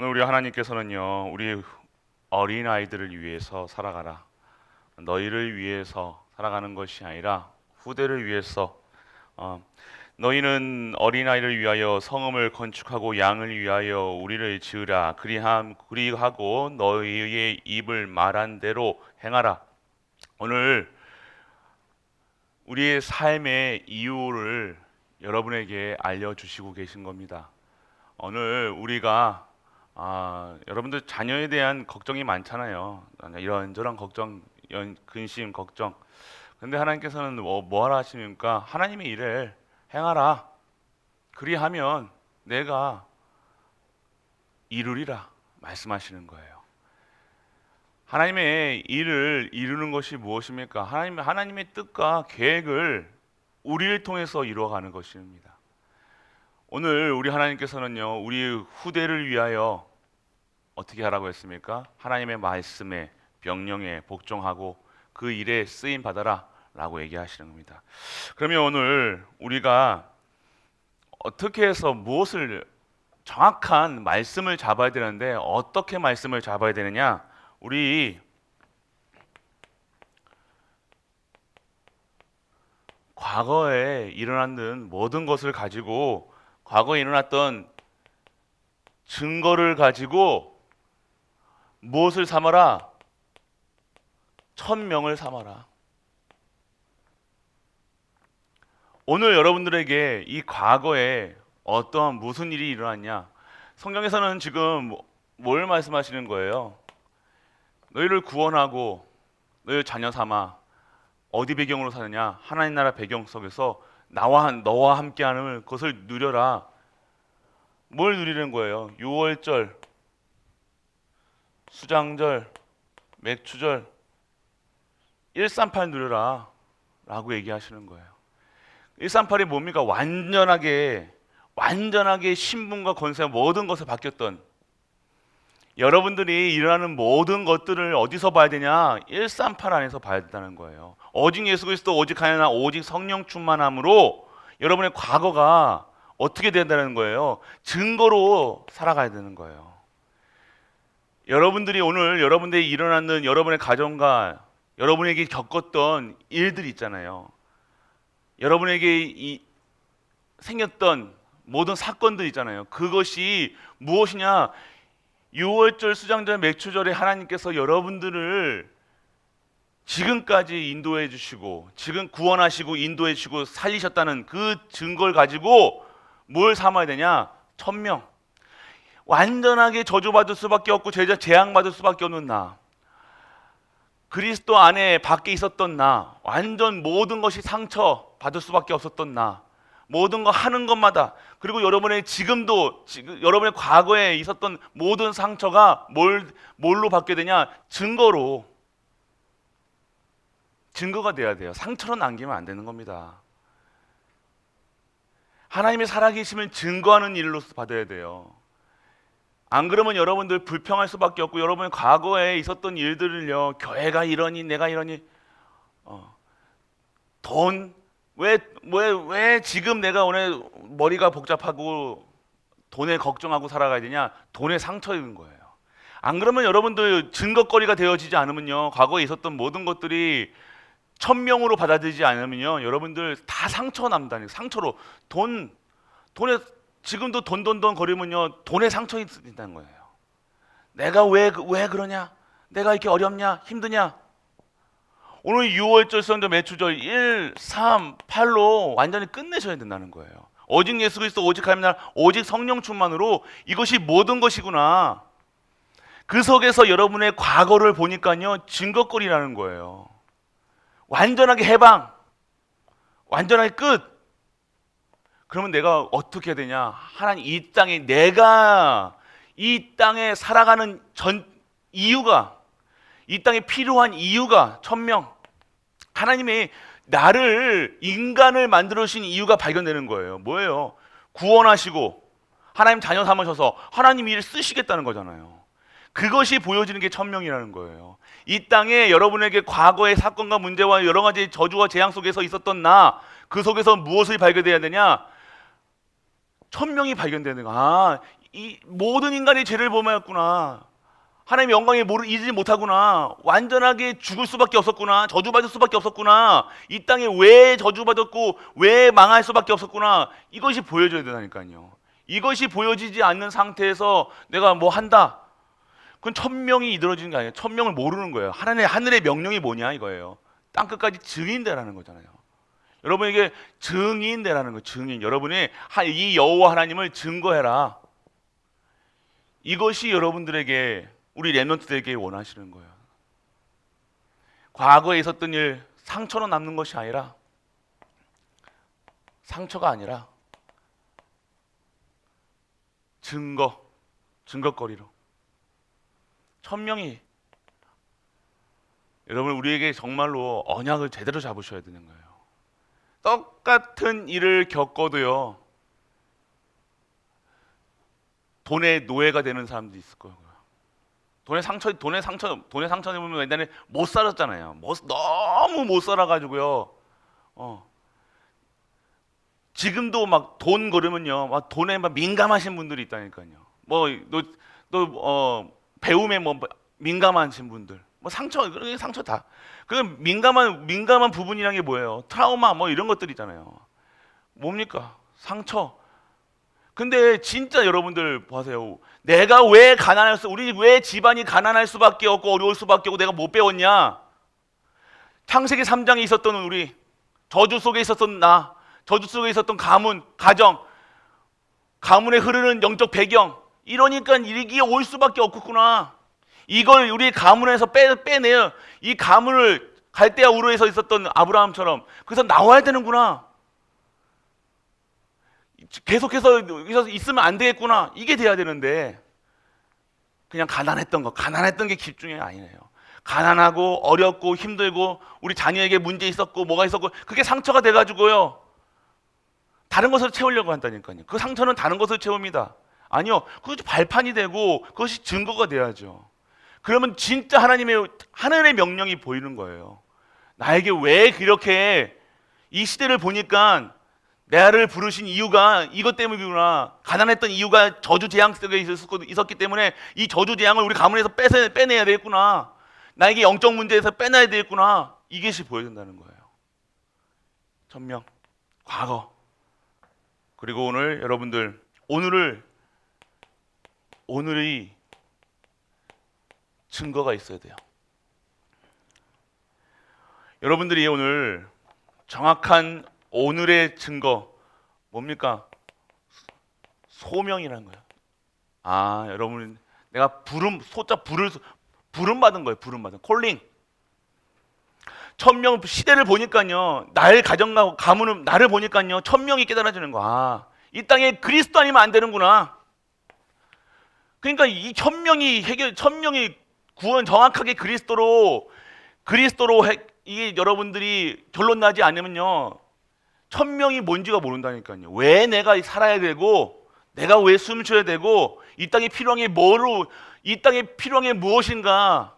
오늘 우리 하나님께서는요, 우리 어린 아이들을 위해서 살아가라. 너희를 위해서 살아가는 것이 아니라 후대를 위해서. 어, 너희는 어린 아이를 위하여 성읍을 건축하고 양을 위하여 우리를 지으라. 그리함 그리하고 너희의 입을 말한 대로 행하라. 오늘 우리의 삶의 이유를 여러분에게 알려주시고 계신 겁니다. 오늘 우리가 아, 여러분들 자녀에 대한 걱정이 많잖아요. 이런저런 걱정, 연, 근심, 걱정. 근데 하나님께서는 뭐, 뭐 하라 하십니까? 하나님의 일을 행하라. 그리하면 내가 이루리라 말씀하시는 거예요. 하나님의 일을 이루는 것이 무엇입니까? 하나님 하나님의 뜻과 계획을 우리를 통해서 이루어가는 것입니다. 오늘 우리 하나님께서는요, 우리 후대를 위하여 어떻게 하라고 했습니까? 하나님의 말씀에 명령에 복종하고 그 일에 쓰임 받아라라고 얘기하시는 겁니다. 그러면 오늘 우리가 어떻게 해서 무엇을 정확한 말씀을 잡아야 되는데 어떻게 말씀을 잡아야 되느냐? 우리 과거에 일어났던 모든 것을 가지고 과거에 일어났던 증거를 가지고 무엇을 삼아라? 천명을 삼아라. 오늘 여러분들에게 이 과거에 어떠한 무슨 일이 일어났냐? 성경에서는 지금 뭘 말씀하시는 거예요? 너희를 구원하고 너희 자녀 삼아 어디 배경으로 사느냐? 하나님 나라 배경 속에서 나와 너와 함께하는 것을 누려라. 뭘 누리는 거예요? 유월절, 수장절, 맥추절, 138 누려라. 라고 얘기하시는 거예요. 138이 뭡니까? 완전하게, 완전하게 신분과 권세 모든 것을 바뀌었던 여러분들이 일어나는 모든 것들을 어디서 봐야 되냐? 138 안에서 봐야 된다는 거예요. 오직 예수 그리스도 오직 하나 오직 성령 충만함으로 여러분의 과거가 어떻게 된다는 거예요? 증거로 살아가야 되는 거예요. 여러분들이 오늘 여러분들이 일어나는 여러분의 가정과 여러분에게 겪었던 일들 있잖아요. 여러분에게 이 생겼던 모든 사건들 있잖아요. 그것이 무엇이냐? 6월절 수장절 맥추절에 하나님께서 여러분들을 지금까지 인도해 주시고 지금 구원하시고 인도해 주시고 살리셨다는 그 증거를 가지고 뭘 삼아야 되냐? 천명. 완전하게 저주받을 수밖에 없고 제자 재앙받을 수밖에 없는 나. 그리스도 안에 밖에 있었던 나. 완전 모든 것이 상처 받을 수밖에 없었던 나. 모든 거 하는 것마다 그리고 여러분의 지금도 지금 여러분의 과거에 있었던 모든 상처가 뭘 뭘로 받게 되냐? 증거로 증거가 돼야 돼요. 상처로 남기면 안 되는 겁니다. 하나님의 살아계심을 증거하는 일로서 받아야 돼요. 안 그러면 여러분들 불평할 수밖에 없고 여러분의 과거에 있었던 일들을요 교회가 이러니 내가 이러니 어, 돈왜 왜 왜 지금 내가 오늘 머리가 복잡하고 돈에 걱정하고 살아가야 되냐 돈에 상처 입은 거예요. 안 그러면 여러분들 증거거리가 되어지지 않으면요 과거에 있었던 모든 것들이 천명으로 받아들이지 않으면요 여러분들 다 상처 남다니 상처로 돈 돈에 지금도 돈돈돈 거리면요 돈에 상처 있다는 거예요. 내가 왜 왜 그러냐? 내가 이렇게 어렵냐? 힘드냐? 오늘 6월절 선도 매추절 1, 3, 8로 완전히 끝내셔야 된다는 거예요. 오직 예수 그리스도 오직 하나님 오직 성령 충만으로 이것이 모든 것이구나. 그 속에서 여러분의 과거를 보니까요 증거거리라는 거예요. 완전하게 해방, 완전하게 끝. 그러면 내가 어떻게 되냐? 하나님 이 땅에 내가 이 땅에 살아가는 전 이유가 이 땅에 필요한 이유가 천명 하나님이 나를 인간을 만들어 주신 이유가 발견되는 거예요. 뭐예요? 구원하시고 하나님 자녀 삼으셔서 하나님 일을 쓰시겠다는 거잖아요. 그것이 보여지는 게 천명이라는 거예요. 이 땅에 여러분에게 과거의 사건과 문제와 여러 가지 저주와 재앙 속에서 있었던 나, 그 속에서 무엇을 발견해야 되냐? 천명이 발견되는 거. 아, 이 모든 인간이 죄를 범하였구나. 하나님의 영광에 모르 이지 못하구나. 완전하게 죽을 수밖에 없었구나. 저주받을 수밖에 없었구나. 이 땅에 왜 저주받았고 왜 망할 수밖에 없었구나. 이것이 보여져야 되다니까요. 이것이 보여지지 않는 상태에서 내가 뭐 한다. 그건 천명이 이루어지는 게 아니에요. 천명을 모르는 거예요. 하나님의 하늘의 명령이 뭐냐 이거예요. 땅 끝까지 증인되라는 거잖아요. 여러분에게 증인 되라는 거 증인. 여러분이 하- 이 여호와 하나님을 증거해라. 이것이 여러분들에게 우리 랩런트들에게 원하시는 거예요. 과거에 있었던 일 상처로 남는 것이 아니라 상처가 아니라 증거, 증거거리로 천명이 여러분 우리에게 정말로 언약을 제대로 잡으셔야 되는 거예요. 똑같은 일을 겪어도요. 돈의 노예가 되는 사람도 있을 거예요. 돈의 상처, 돈의 상처, 돈의 상처 입으면 옛날에 못 살았잖아요. 못, 너무 못 살아가지고요. 어. 지금도 막 돈 걸으면요, 막 돈에 막 민감하신 분들이 있다니까요. 뭐 너 너 어, 배움에 뭐 민감하신 분들, 뭐 상처, 그런 상처 다. 그 민감한 민감한 부분이란 게 뭐예요? 트라우마 뭐 이런 것들이잖아요. 뭡니까? 상처. 근데 진짜 여러분들 보세요. 내가 왜 가난할 수, 우리 왜 집안이 가난할 수밖에 없고 어려울 수밖에 없고 내가 못 배웠냐? 창세기 3장에 있었던 우리 저주 속에 있었던 나, 저주 속에 있었던 가문, 가정, 가문에 흐르는 영적 배경 이러니까 일기에 올 수밖에 없겠구나. 이걸 우리 가문에서 빼, 빼내요. 이 가문을 갈대아 우르에서 있었던 아브라함처럼 그래서 나와야 되는구나. 계속해서 여기서 있으면 안 되겠구나. 이게 돼야 되는데 그냥 가난했던 거, 가난했던 게 집중이 아니네요. 가난하고 어렵고 힘들고 우리 자녀에게 문제 있었고 뭐가 있었고 그게 상처가 돼가지고요. 다른 것으로 채우려고 한다니까요. 그 상처는 다른 것으로 채웁니다. 아니요, 그것이 발판이 되고 그것이 증거가 돼야죠. 그러면 진짜 하나님의 하늘의 명령이 보이는 거예요. 나에게 왜 그렇게 이 시대를 보니까 나를 부르신 이유가 이것 때문이구나. 가난했던 이유가 저주 재앙 속에 있었- 있었기 때문에 이 저주 재앙을 우리 가문에서 빼서, 빼내야 되겠구나. 나에게 영적 문제에서 빼내야 되겠구나. 이것이 보여준다는 거예요. 천명, 과거. 그리고 오늘 여러분들 오늘을 오늘의 증거가 있어야 돼요. 여러분들이 오늘 정확한 오늘의 증거 뭡니까? 소명이라는 거예요. 아, 여러분 내가 부름 소자 부를 부름 받은 거예요. 부름 받은 콜링. 천명 시대를 보니까요. 날 가정하고 가문은 나를 보니까요. 천명이 깨달아지는 거. 아, 이 땅에 그리스도 아니면 안 되는구나. 그러니까 이 천명이 해결 천명이 구원 정확하게 그리스도로 그리스도로 해, 이게 여러분들이 결론 나지 않으면요. 천명이 뭔지가 모른다니까요. 왜 내가 살아야 되고 내가 왜 숨 쉬어야 되고 이 땅에 필요한 게 뭐로 이 땅에 필요한 게 무엇인가?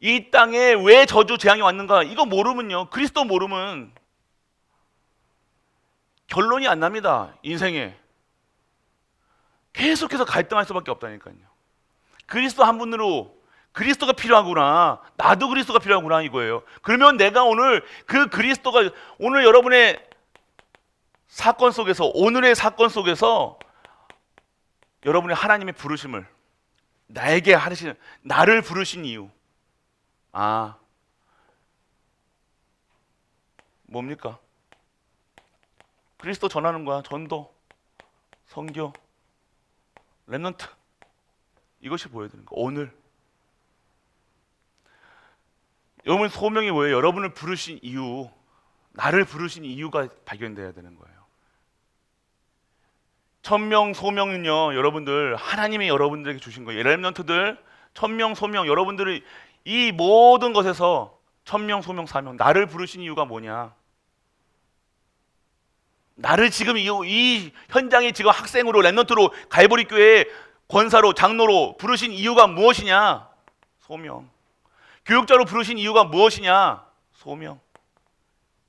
이 땅에 왜 저주 재앙이 왔는가? 이거 모르면요. 그리스도 모르면 결론이 안 납니다. 인생에. 계속해서 갈등할 수밖에 없다니까요. 그리스도 한 분으로 그리스도가 필요하구나. 나도 그리스도가 필요하구나 이거예요. 그러면 내가 오늘 그 그리스도가 오늘 여러분의 사건 속에서 오늘의 사건 속에서 여러분의 하나님의 부르심을 나에게 하신 나를 부르신 이유. 아. 뭡니까? 그리스도 전하는 거야. 전도, 성교, 렘넌트. 이것이 보여드리는 거. 오늘 여러분 소명이 뭐예요? 여러분을 부르신 이유, 나를 부르신 이유가 발견돼야 되는 거예요. 천명 소명은요, 여러분들 하나님이 여러분들에게 주신 거예요. 렘넌트들 천명 소명 여러분들이 이 모든 것에서 천명 소명 사명 나를 부르신 이유가 뭐냐? 나를 지금 이, 이 현장에 지금 학생으로 렘넌트로 갈보리 교회 권사로 장로로 부르신 이유가 무엇이냐? 소명. 교육자로 부르신 이유가 무엇이냐? 소명.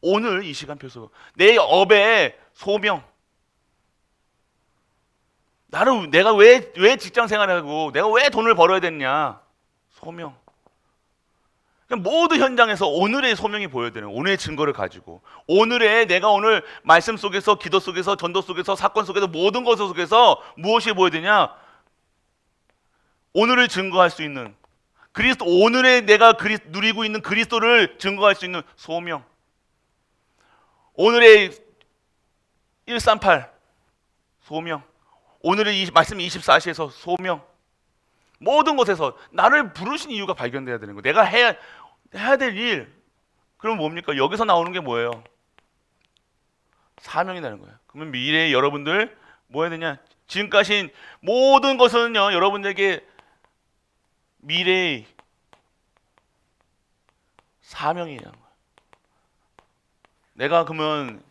오늘 이 시간표에서 내 업의 소명. 나는 내가 왜 왜 직장 생활하고 내가 왜 돈을 벌어야 됐냐? 소명. 그냥 모든 현장에서 오늘의 소명이 보여야 되는. 오늘의 증거를 가지고 오늘의 내가 오늘 말씀 속에서 기도 속에서 전도 속에서 사건 속에서 모든 것 속에서 무엇이 보여야 되냐? 오늘을 증거할 수 있는 그리스도 오늘의 내가 그리, 누리고 있는 그리스도를 증거할 수 있는 소명. 오늘의 138 소명. 오늘의 이 말씀 24시에서 소명. 모든 것에서 나를 부르신 이유가 발견돼야 되는 거예요. 내가 해야 해야 될 일. 그럼 뭡니까? 여기서 나오는 게 뭐예요? 사명이 되는 거예요. 그러면 미래에 여러분들 뭐 해야 되냐? 지금까지 모든 것은요, 여러분들에게 미래의 사명이라는 거예요. 내가 그러면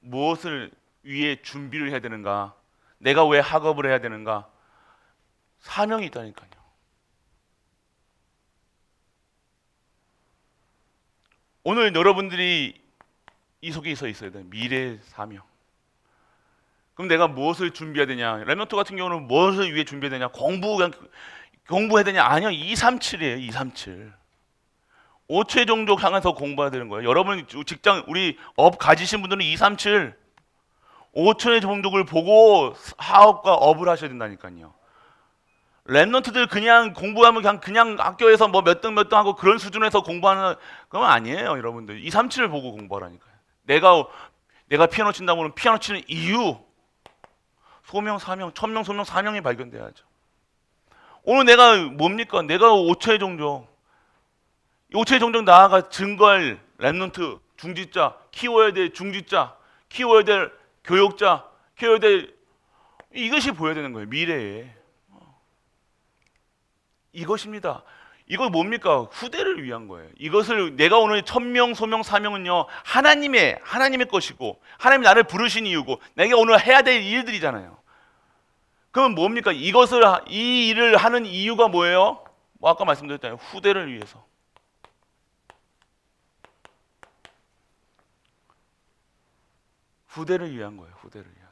무엇을 위해 준비를 해야 되는가? 내가 왜 학업을 해야 되는가? 사명이 있다니까요. 오늘 여러분들이 이 속에 서 있어야 돼요. 미래 사명. 그럼 내가 무엇을 준비해야 되냐? 레멘토 같은 경우는 무엇을 위해 준비해야 되냐? 공부 공부해야 되냐? 아니요. 237이에요. 237. 5체 종족 향해서 공부해야 되는 거예요. 여러분 직장 우리 업 가지신 분들은 237 5천의 종족을 보고 사업과 업을 하셔야 된다니까요. 랩런트들 그냥 공부하면 그냥 그냥 학교에서 뭐 몇 등 몇 등 하고 그런 수준에서 공부하는 그건 아니에요, 여러분들. 2, 3, 7을 보고 공부하라니까요. 내가 내가 피아노 친다고 하면 피아노 치는 이유 소명, 사명, 천명, 소명, 사명이 발견돼야죠. 오늘 내가 뭡니까? 내가 5천의 종족. 5천의 종족 나아가 증거할 랩런트 중지자 키워야 될 중지자 키워야 될 교육자 키워야 될 이것이 보여야 되는 거예요 미래에 이것입니다. 이거 뭡니까? 후대를 위한 거예요. 이것을 내가 오늘 천명, 소명, 사명은요 하나님의 하나님의 것이고 하나님 나를 부르신 이유고 내가 오늘 해야 될 일들이잖아요. 그러면 뭡니까? 이것을 하- 이 일을 하는 이유가 뭐예요? 뭐 아까 말씀드렸잖아요. 후대를 위해서. 후대를 위한 거예요. 후대를 위해서.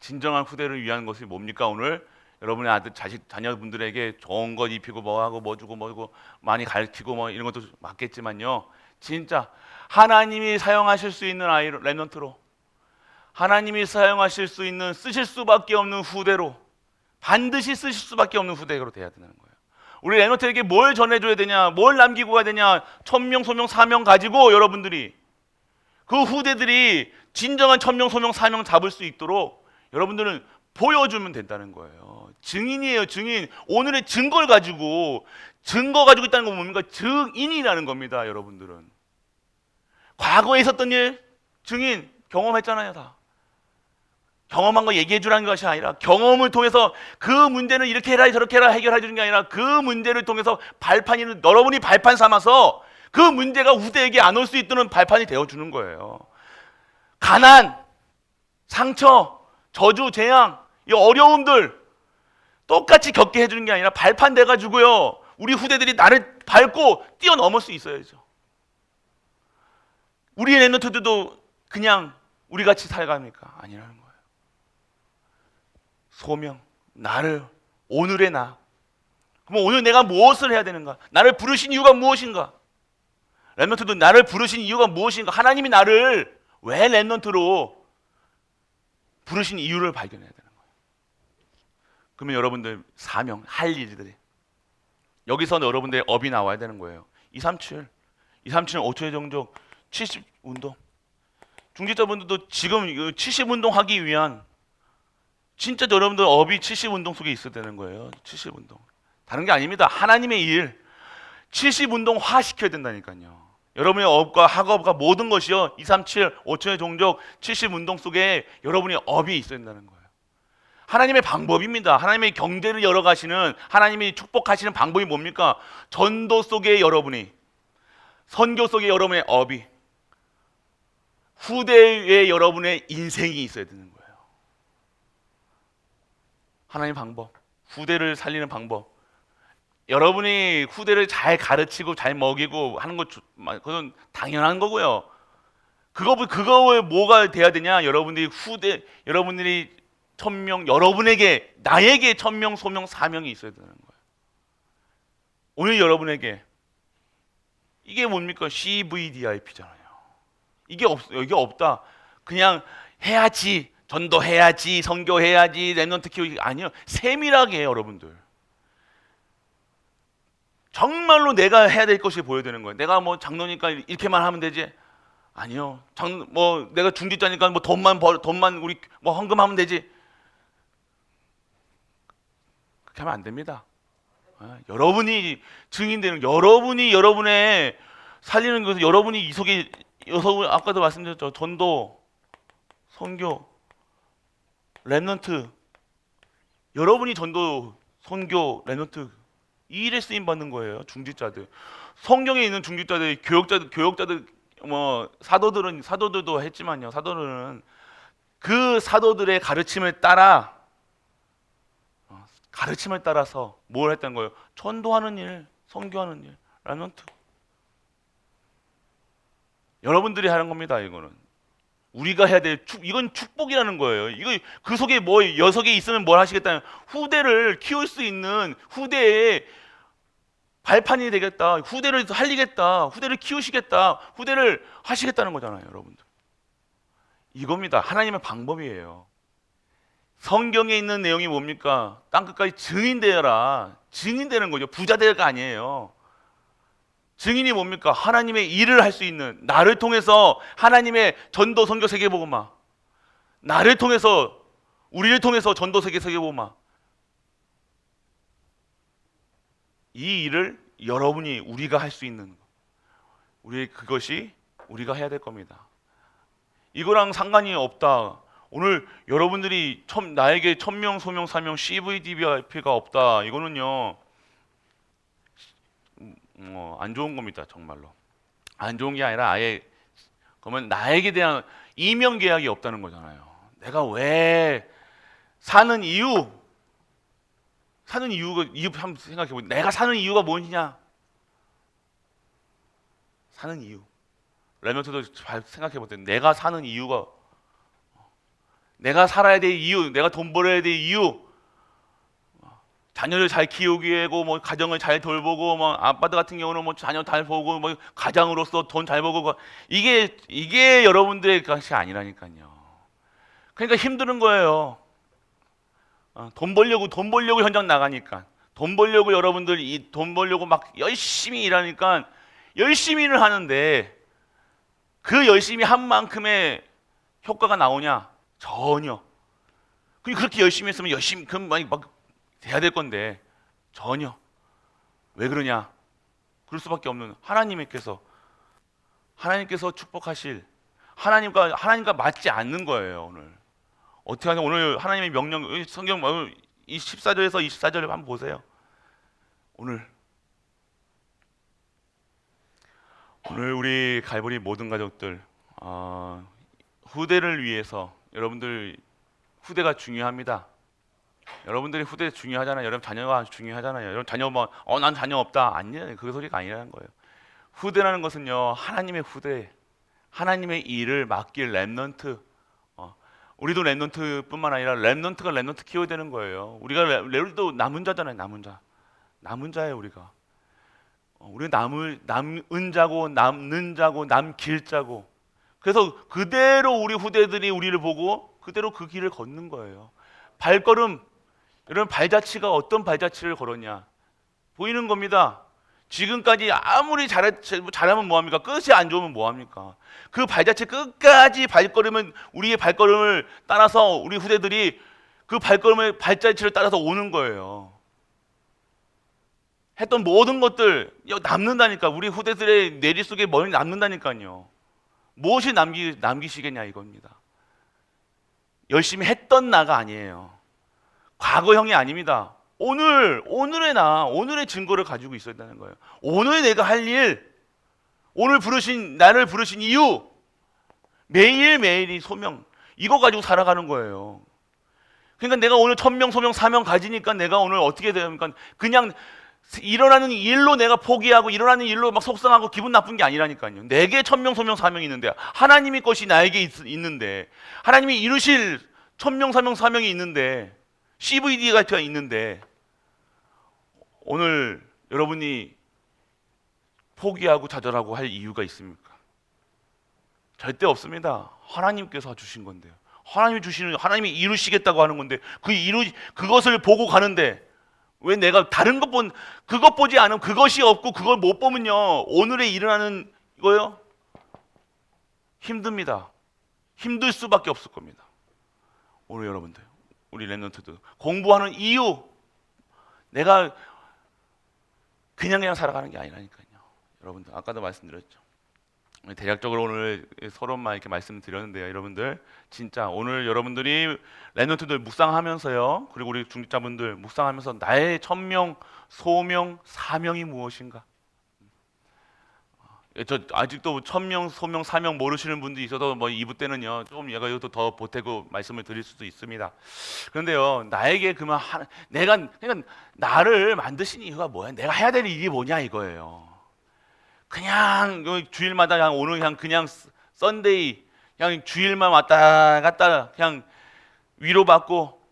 진정한 후대를 위한 것이 뭡니까? 오늘 여러분의 아들 자식 자녀분들에게 좋은 것 입히고 뭐 하고 뭐 주고 뭐 주고 많이 가르치고 뭐 이런 것도 맞겠지만요. 진짜 하나님이 사용하실 수 있는 아이 랩런트로 하나님이 사용하실 수 있는 쓰실 수밖에 없는 후대로 반드시 쓰실 수밖에 없는 후대로 돼야 되는 거예요. 우리 랩런트에게 뭘 전해줘야 되냐, 뭘 남기고 가야 되냐, 천명, 소명, 사명 가지고 여러분들이 그 후대들이 진정한 천명, 소명, 사명 잡을 수 있도록 여러분들은 보여주면 된다는 거예요. 증인이에요, 증인. 오늘의 증거를 가지고 증거 가지고 있다는 건 뭡니까? 증인이라는 겁니다, 여러분들은. 과거에 있었던 일 증인 경험했잖아요, 다. 경험한 거 얘기해 주라는 것이 아니라 경험을 통해서 그 문제는 이렇게 해라 저렇게 해라 해결해 주는 게 아니라 그 문제를 통해서 발판이 여러분이 발판 삼아서 그 문제가 후대에게 안 올 수 있도록 발판이 되어 주는 거예요. 가난, 상처, 저주, 재앙, 이 어려움들 똑같이 겪게 해 주는 게 아니라 발판 돼 가지고요. 우리 후대들이 나를 밟고 뛰어넘을 수 있어야죠. 우리 랩런트들도 그냥 우리 같이 살갑니까? 아니라는 거예요. 소명, 나를 오늘의 나. 그럼 오늘 내가 무엇을 해야 되는가? 나를 부르신 이유가 무엇인가? 랩런트도 나를 부르신 이유가 무엇인가? 하나님이 나를 왜 랩런트로 부르신 이유를 발견해야 되는 거예요. 그러면 여러분들 사명, 할 일들이 여기서 여러분들의 업이 나와야 되는 거예요. 237, 237은 5초의 종족 70 운동. 중지자분들도 지금 70 운동 하기 위한 진짜 여러분들 업이 70 운동 속에 있어야 되는 거예요. 70 운동. 다른 게 아닙니다. 하나님의 일. 70 운동 화 시켜야 된다니까요. 여러분의 업과 학업과 모든 것이요. 237, 5천의 종족, 70 운동 속에 여러분의 업이 있어야 된다는 거예요. 하나님의 방법입니다. 하나님의 경제를 열어가시는 하나님이 축복하시는 방법이 뭡니까? 전도 속에 여러분이 선교 속에 여러분의 업이 후대에 여러분의 인생이 있어야 되는 거예요. 하나님 방법, 후대를 살리는 방법. 여러분이 후대를 잘 가르치고 잘 먹이고 하는 것 그건 당연한 거고요. 그거 그거에 뭐가 돼야 되냐? 여러분들이 후대 여러분들이 천명 여러분에게 나에게 천명 소명 사명이 있어야 되는 거예요. 오늘 여러분에게 이게 뭡니까? CVDIP잖아요. 이게 없 이게 없다. 그냥 해야지 전도해야지 선교해야지 랩런트 키우기 아니요 세밀하게 해요, 여러분들. 정말로 내가 해야 될 것이 보여야 되는 거예요. 내가 뭐 장로니까 이렇게만 하면 되지. 아니요. 장, 뭐 내가 중직자니까 뭐 돈만 벌 돈만 우리 뭐 헌금하면 되지. 그렇게 하면 안 됩니다. 아, 여러분이 증인되는 여러분이 여러분의 살리는 것을 여러분이 이 속에 여러분 아까도 말씀드렸죠. 전도, 선교, 랩넌트 여러분이 전도, 선교, 랩넌트 이 일에 쓰임 받는 거예요. 중직자들. 성경에 있는 중직자들, 교역자들, 교역자들 뭐 사도들은 사도들도 했지만요. 사도들은 그 사도들의 가르침을 따라 어, 가르침을 따라서 뭘 했던 거예요? 전도하는 일, 선교하는 일, 라멘트. 여러분들이 하는 겁니다. 이거는 우리가 해야 될 축, 이건 축복이라는 거예요. 이거 그 속에 뭐 여석에 있으면 뭘 하시겠다는 후대를 키울 수 있는 후대에 발판이 되겠다. 후대를 살리겠다. 후대를 키우시겠다. 후대를 하시겠다는 거잖아요, 여러분들. 이겁니다. 하나님의 방법이에요. 성경에 있는 내용이 뭡니까? 땅 끝까지 증인되어라. 증인되는 거죠. 부자 되가 아니에요. 증인이 뭡니까? 하나님의 일을 할 수 있는 나를 통해서 하나님의 전도 선교 세계 보고마 나를 통해서 우리를 통해서 전도 세계 세계 보고마 이 일을 여러분이 우리가 할 수 있는 거. 우리 그것이 우리가 해야 될 겁니다. 이거랑 상관이 없다. 오늘 여러분들이 천, 나에게 천명 소명 사명 CVDVIP가 없다. 이거는요. 어, 안 좋은 겁니다. 정말로. 안 좋은 게 아니라 아예 그러면 나에게 대한 이명 계약이 없다는 거잖아요. 내가 왜 사는 이유 사는 이유가 이유 한번 생각해 보세요. 내가 사는 이유가 무엇이냐? 사는 이유. 레멘트도 잘 생각해 보세요. 내가 사는 이유가 내가 살아야 될 이유, 내가 돈 벌어야 될 이유, 자녀를 잘 키우기 위해고 뭐 가정을 잘 돌보고 뭐 아빠들 같은 경우는 뭐 자녀 잘 보고 뭐 가장으로서 돈잘 벌고 이게 이게 여러분들의 것이 아니라니까요. 그러니까 힘드는 거예요. 어, 돈 벌려고 돈 벌려고 현장 나가니까 돈 벌려고 여러분들 이 돈 벌려고 막 열심히 일하니까 열심히 일을 하는데 그 열심히 한 만큼의 효과가 나오냐 전혀. 그 그렇게 열심히 했으면 열심히 그럼 많이 막 돼야 될 건데 전혀. 왜 그러냐? 그럴 수밖에 없는 하나님께서 하나님께서 축복하실 하나님과 하나님과 맞지 않는 거예요 오늘. 어떻게 하냐 오늘 하나님의 명령 이 성경 뭐, 이 14절에서 24절을 한번 보세요. 오늘 오늘 우리 갈보리 모든 가족들 어, 후대를 위해서 여러분들 후대가 중요합니다. 여러분들이 후대 중요하잖아요. 여러분 자녀가 중요하잖아요. 여러분 자녀 뭐어난 자녀 없다 아니에요. 그 소리가 아니라는 거예요. 후대라는 것은요 하나님의 후대, 하나님의 일을 맡길 렘넌트. 어, 우리도 렘넌트뿐만 아니라 렘넌트가 렘넌트 키워야 되는 거예요. 우리가 레울도 남은 자잖아요. 남은 자, 남은 자예요 우리가. 어, 우리 남을 남은 자고 남는 자고 남길 자고. 그래서 그대로 우리 후대들이 우리를 보고 그대로 그 길을 걷는 거예요. 발걸음 여러분 발자취가 어떤 발자취를 걸었냐 보이는 겁니다. 지금까지 아무리 잘하, 잘하면 뭐합니까? 끝이 안 좋으면 뭐합니까? 그 발자취 끝까지 발걸음은 우리의 발걸음을 따라서 우리 후대들이 그 발걸음의 발자취를 따라서 오는 거예요. 했던 모든 것들 남는다니까 우리 후대들의 내리 속에 머리 남는다니까요. 무엇이 남기 남기시겠냐 이겁니다. 열심히 했던 나가 아니에요. 과거형이 아닙니다. 오늘 오늘의 나 오늘의 증거를 가지고 되는 거예요. 오늘 내가 할 일, 오늘 부르신 나를 부르신 이유, 매일 매일이 소명 이거 가지고 살아가는 거예요. 그러니까 내가 오늘 천명 소명 사명 가지니까 내가 오늘 어떻게 됩니까? 그냥 일어나는 일로 내가 포기하고 일어나는 일로 막 속상하고 기분 나쁜 게 아니라니까요. 내게 천명 소명 사명이 있는데 하나님의 것이 나에게 있, 있는데 하나님이 이루실 천명 사명 사명이 있는데 CVD가 있는데 오늘 여러분이 포기하고 좌절하고 할 이유가 있습니까? 절대 없습니다. 하나님께서 주신 건데요. 하나님이 주시는 하나님이 이루시겠다고 하는 건데 그 이루 그것을 보고 가는데 왜 내가 다른 것 본 그것 보지 않으면 그것이 없고 그걸 못 보면요 오늘에 일어나는 이거요 힘듭니다. 힘들 수밖에 없을 겁니다. 오늘 여러분들 우리 랩런트들 공부하는 이유 내가 그냥 그냥 살아가는 게 아니라니까요. 여러분들 아까도 말씀드렸죠. 대략적으로 오늘 서로만 이렇게 말씀드렸는데요, 여러분들 진짜 오늘 여러분들이 랩런트들 묵상하면서요, 그리고 우리 중직자분들 묵상하면서 나의 천명, 소명, 사명이 무엇인가? 예, 저 아직도 천명, 소명, 사명 모르시는 분도 있어도 뭐 2부 때는요 조금 얘가 이것도 더 보태고 말씀을 드릴 수도 있습니다. 그런데요 나에게 그만 하, 내가 그러니까 나를 만드신 이유가 뭐야? 내가 해야 될 일이 뭐냐 이거예요. 그냥 그 주일마다 그냥 오늘 그냥 그냥 썬데이 그냥 주일만 왔다 갔다 그냥 위로받고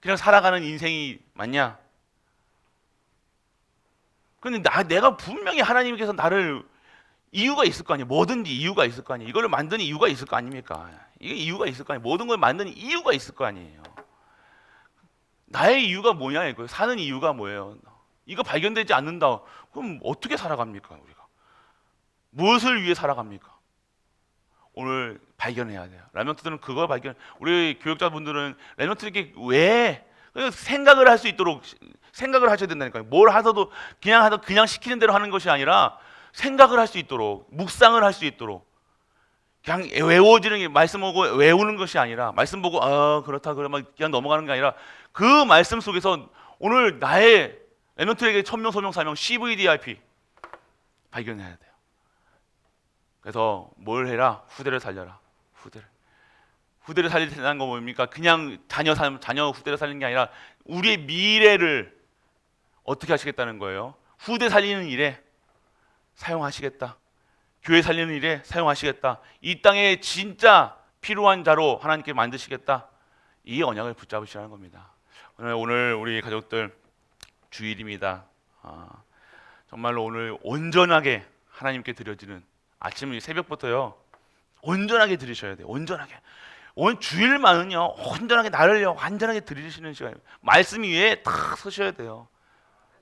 그냥 살아가는 인생이 맞냐? 근데 나 내가 분명히 하나님께서 나를 이유가 있을 거 아니에요. 뭐든지 이유가 있을 거 아니에요. 이거를 만드는 이유가 있을 거 아닙니까? 이게 이유가 있을 거 아니에요. 모든 걸 만드는 이유가 있을 거 아니에요. 나의 이유가 뭐냐 이거 사는 이유가 뭐예요? 이거 발견되지 않는다. 그럼 어떻게 살아갑니까 우리가? 무엇을 위해 살아갑니까? 오늘 발견해야 돼요. 라면트들은 그걸 발견. 우리 교육자분들은 라면트에게 왜 생각을 할 수 있도록 생각을 하셔야 된다니까요. 뭘 하셔도 그냥 하도 그냥 시키는 대로 하는 것이 아니라 생각을 할 수 있도록 묵상을 할 수 있도록 그냥 외워지는 게 말씀 보고 외우는 것이 아니라 말씀 보고 아 그렇다 그러면 그냥 넘어가는 게 아니라 그 말씀 속에서 오늘 나의 에너트에게 천명 소명 사명 CVDIP 발견해야 돼요. 그래서 뭘 해라 후대를 살려라 후대를 후대를 살리는 거 뭡니까? 그냥 자녀 살 자녀 후대를 살리는 게 아니라 우리의 미래를 어떻게 하시겠다는 거예요? 후대 살리는 일에 사용하시겠다. 교회 살리는 일에 사용하시겠다. 이 땅에 진짜 필요한 자로 하나님께 만드시겠다. 이 언약을 붙잡으시라는 겁니다. 오늘 오늘 우리 가족들 주일입니다. 아, 정말로 오늘 온전하게 하나님께 드려지는 아침 새벽부터요. 온전하게 드리셔야 돼요. 온전하게. 온 주일만은요. 온전하게 나를요. 완전하게 드리시는 시간이에요. 말씀 위에 탁 서셔야 돼요.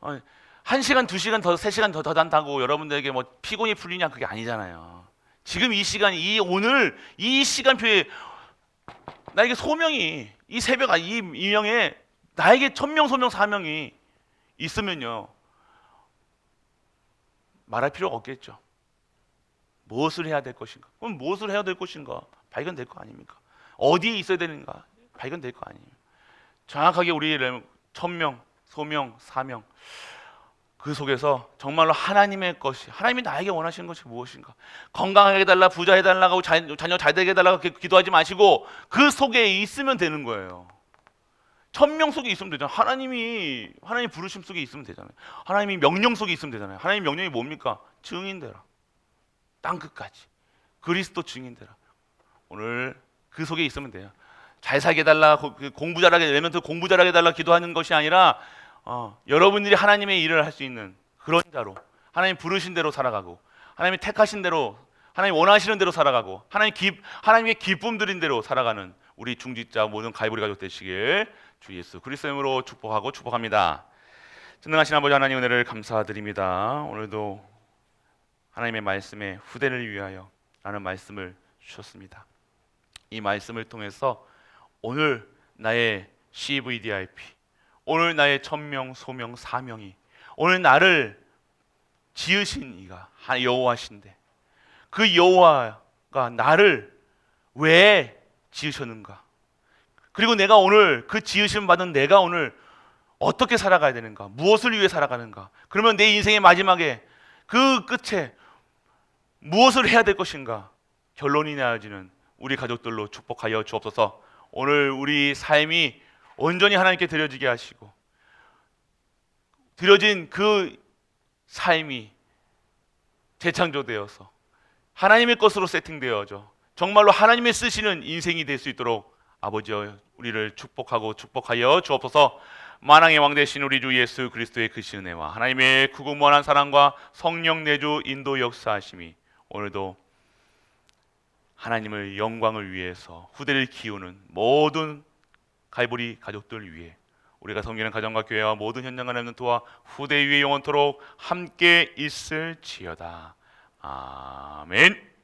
어, 한 시간, 두 시간 더, 세 시간 더, 더 단다고 여러분들에게 뭐 피곤이 풀리냐 그게 아니잖아요. 지금 이 시간, 이 오늘 이 시간표에 나에게 소명이 이 새벽 아, 이 이명에 나에게 천명, 소명, 사명이 있으면요 말할 필요가 없겠죠. 무엇을 해야 될 것인가? 그럼 무엇을 해야 될 것인가? 발견될 거 아닙니까? 어디에 있어야 되는가? 발견될 거 아니에요. 정확하게 우리 천명, 소명, 사명 그 속에서 정말로 하나님의 것이 하나님이 나에게 원하시는 것이 무엇인가? 건강하게 해달라, 부자 해 달라고 자녀 잘 되게 해달라고 기도하지 마시고 그 속에 있으면 되는 거예요. 천명 속에 있으면 되잖아요. 하나님이 하나님 부르심 속에 있으면 되잖아요. 하나님이 명령 속에 있으면 되잖아요. 하나님 명령이 뭡니까? 증인되라. 땅 끝까지 그리스도 증인되라. 오늘 그 속에 있으면 돼요. 잘 살게 해달라, 그 공부 잘하게 내면서 공부 잘하게 해달라 기도하는 것이 아니라 어, 여러분들이 하나님의 일을 할 수 있는 그런 자로 하나님 부르신 대로 살아가고 하나님이 택하신 대로 하나님 원하시는 대로 살아가고 하나님 기, 하나님의 기쁨 드린 대로 살아가는 우리 중직자 모든 가이브리 가족 되시길 주 예수 그리스도 이름으로 축복하고 축복합니다. 전능하신 아버지 하나님 은혜를 감사드립니다. 오늘도 하나님의 말씀에 후대를 위하여 라는 말씀을 주셨습니다. 이 말씀을 통해서 오늘 나의 CVDIP 오늘 나의 천명, 소명, 사명이 오늘 나를 지으신 이가 여호와신데 그 여호와가 나를 왜 지으셨는가? 그리고 내가 오늘 그 지으심 받은 내가 오늘 어떻게 살아가야 되는가? 무엇을 위해 살아가는가? 그러면 내 인생의 마지막에 그 끝에 무엇을 해야 될 것인가? 결론이 나야지는 우리 가족들로 축복하여 주옵소서. 오늘 우리 삶이 온전히 하나님께 드려지게 하시고 드려진 그 삶이 재창조되어서 하나님의 것으로 세팅되어져 정말로 하나님의 쓰시는 인생이 될 수 있도록 아버지 우리를 축복하고 축복하여 주옵소서. 만왕의 왕 되신 우리 주 예수 그리스도의 그 은혜와 하나님의 구구무한한 사랑과 성령 내주 인도 역사하심이 오늘도 하나님을 영광을 위해서 후대를 키우는 모든 갈보리 가족들 위해 우리가 섬기는 가정과 교회와 모든 현장과 렘넌트와 후대 위에 영원토록 함께 있을지어다. 아멘.